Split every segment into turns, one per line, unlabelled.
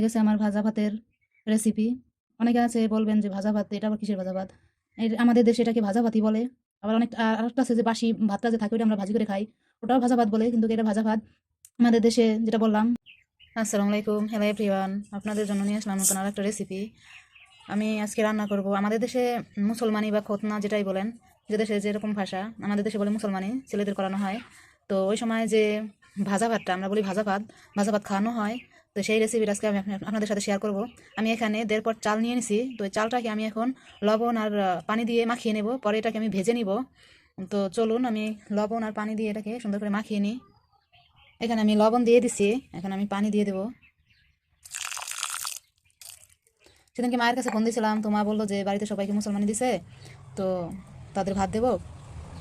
গেছে আমার ভাজা ভাতের রেসিপি অনেকে আছে বলবেন যে, ভাজা ভাত, এটা আবার কিসের ভাজা ভাত? আমাদের দেশে এটাকে ভাজা ভাতই বলে। আবার অনেক আর- আরেকটা আছে যে, বাসি ভাতটা যে থাকে ওটা আমরা ভাজি করে খাই। ওটাও ভাজা ভাত বলে, কিন্তু এটা ভাজা ভাত। আমাদের দেশে যেটা বললাম। আসসালামু আলাইকুম। হ্যালো এভরিওয়ান আপনাদের জন্য নিয়ে আসলাম নতুন আর একটা রেসিপি আমি আজকে রান্না করব। আমাদের দেশে মুসলমানি বা খতনা যেটাই বলেন, যে দেশে যেরকম ভাষা, আমাদের দেশে বলে মুসলমানি, ছেলেদের করানো হয়। তো ওই সময় যে ভাজা ভাতটা, আমরা বলি ভাজা ভাত ভাজা ভাত খাওয়ানো হয়। তো সেই রেসিপিটা আজকে আমি আপনা- আপনাদের সাথে শেয়ার করব। আমি এখানে দেড় পর চাল নিয়ে নিছি। তো চালটাকে আমি এখন লবণ আর পানি দিয়ে মাখিয়ে নেব। পরে এটাকে আমি ভেজে নিব। তো চলুন, আমি লবণ আর পানি দিয়ে এটাকে সুন্দর করে মাখিয়ে নিই। এখানে আমি লবণ দিয়ে দিছি। এখন আমি পানি দিয়ে দেবো। সেদিনকে মায়ের কাছে ফোন দিয়েছিলাম। তো মা বলল যে, বাড়িতে সবাইকে মুসলমানি দিছে, তো তাদের ভাত দেবো।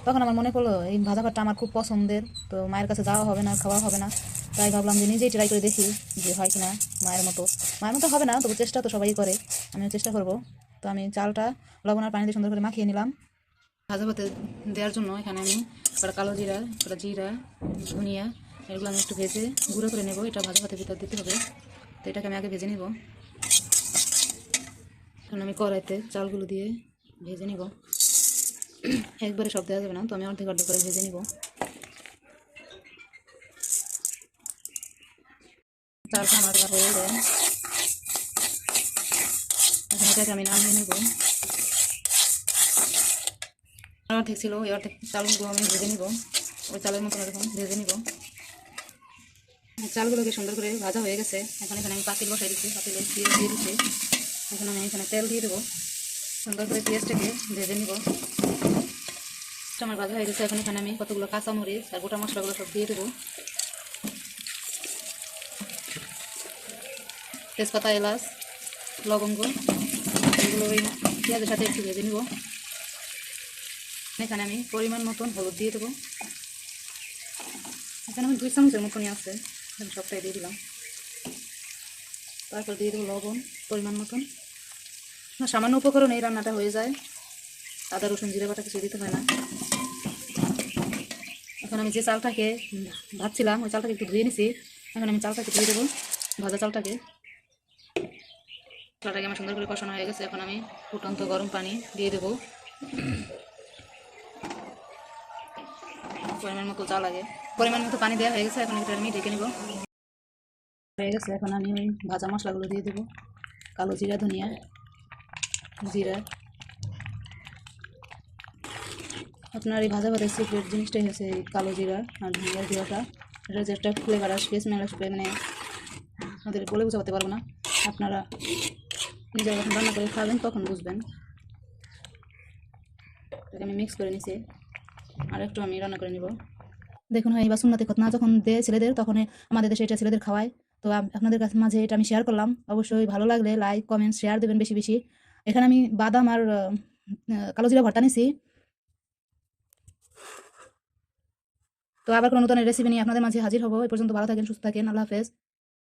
তখন আমার মনে পড়ল, এই ভাজা ভাতটা আমার খুব পছন্দের, তো মায়ের কাছে যাওয়া হবে না, খাওয়া হবে না। তাই ভাবলাম যে নিজেই ট্রাই করে দেখি যে হয় কিনা মায়ের মতো। মায়ের মতো হবে না, তবু চেষ্টা তো সবাই করে, আমিও চেষ্টা করব। তো আমি চালটা লবণ আর পানিতে সুন্দর করে মাখিয়ে নিলাম। ভাজা ভাতে দেওয়ার জন্য এখানে আমি একটা কালো জিরা একটা জিরা, ধনিয়া, এগুলো আমি একটু ভেজে গুঁড়ো করে নেব। এটা ভাজা ভাতের ভিতর দিতে হবে। তো এটাকে আমি আগে ভেজে নেব। এখন আমি কড়াইতে চালগুলো দিয়ে ভেজে নিব। একবারে সব দেওয়া যাবে না, তো আমি অর্ধেক অর্ধেক করে ভেজে নিব। চালটা আমার হয়ে যায় এখন এটাকে আমি নামিয়ে নেব। অর্ধেক ছিল ওই অর্ধেক চালগুলো আমি ভেজে নিব। ওই চালের মতন এরকম ভেজে নিব। চালগুলোকে সুন্দর করে ভাজা হয়ে গেছে। এখন এখানে আমি পাতিল বসাই দিচ্ছি, পাতিলে দিয়ে দিয়ে দিচ্ছি। এখন আমি এখানে তেল দিয়ে দেবো। সুন্দর করে পেঁয়াজটাকে ভেজে নিব। আমার ভাজা হয়ে গেছে, এখন এখানে আমি কতগুলো কাঁচামরিচ আর গোটা মশলাগুলো সব দিয়ে দেবো। তেজপাতা, এলাচ, লবঙ্গ, এগুলো ওই পেঁয়াজের সাথে একটু ভেজে নিব। এখানে আমি পরিমাণ মতন হলুদ দিয়ে দেবো। এখানে আমি দুই চামচের মতনই আছে, আমি সবটাই দিয়ে দিলাম। তারপর দিয়ে দেবো লবণ, পরিমাণ মতন। সামান্য উপকরণ এই রান্নাটা হয়ে যায়। আদা, রসুন, জিরে বাটা কিছু দিতে হয় না। এখন আমি যে চালটাকে ভাবছিলাম ওই চালটাকে একটু ধুয়ে নিছি। এখন আমি চালটাকে ধুয়ে দেবো, ভাজা চালটাকে। চালটাকে আমার সুন্দর করে কষানো হয়ে গেছে। এখন আমি ফুটন্ত গরম পানি দিয়ে দেবো। পরিমাণ মতো চাল লাগে পরিমাণ মতো পানি দেওয়া হয়ে গেছে। এখন এটা আমি ঢেকে নিব। হয়ে গেছে। এখন আমি ওই ভাজা মশলাগুলো দিয়ে দেবো। কালো জিরা, ধনিয়া, জিরা। আপনার এই ভাজা ভাতের সিক্রেট জিনিসটাই এই কালো জিরা আর ধনিয়ার জিরাটা। এটা যে একটা ফ্লেভার আসবে স্মেল আসবে মানে আমাদের বলে বোঝাতে পারব না। আপনারা নিজেরা যখন রান্না করে খাবেন, তখন বুঝবেন। এটাকে আমি মিক্স করে নিছি। আর একটু আমি রান্না করে নিব। দেখুন হয় এবার সুন্নাতে খতনা যখন দেয় ছেলেদের, তখন আমাদের দেশে এটা ছেলেদের খাওয়ায়। তো আপনাদের কাছে মাঝে এটা আমি শেয়ার করলাম। অবশ্যই ভালো লাগলে লাইক কমেন্ট শেয়ার দেবেন বেশি বেশি। এখানে আমি বাদাম আর কালো জিরা ভর্তা নিছি। তো আবার কোনো নতুন রেসিপি নিয়ে আপনাদের মাঝে হাজির হব। এই পর্যন্ত ভালো থাকেন, সুস্থ থাকেন, আল্লাহ হাফেজ।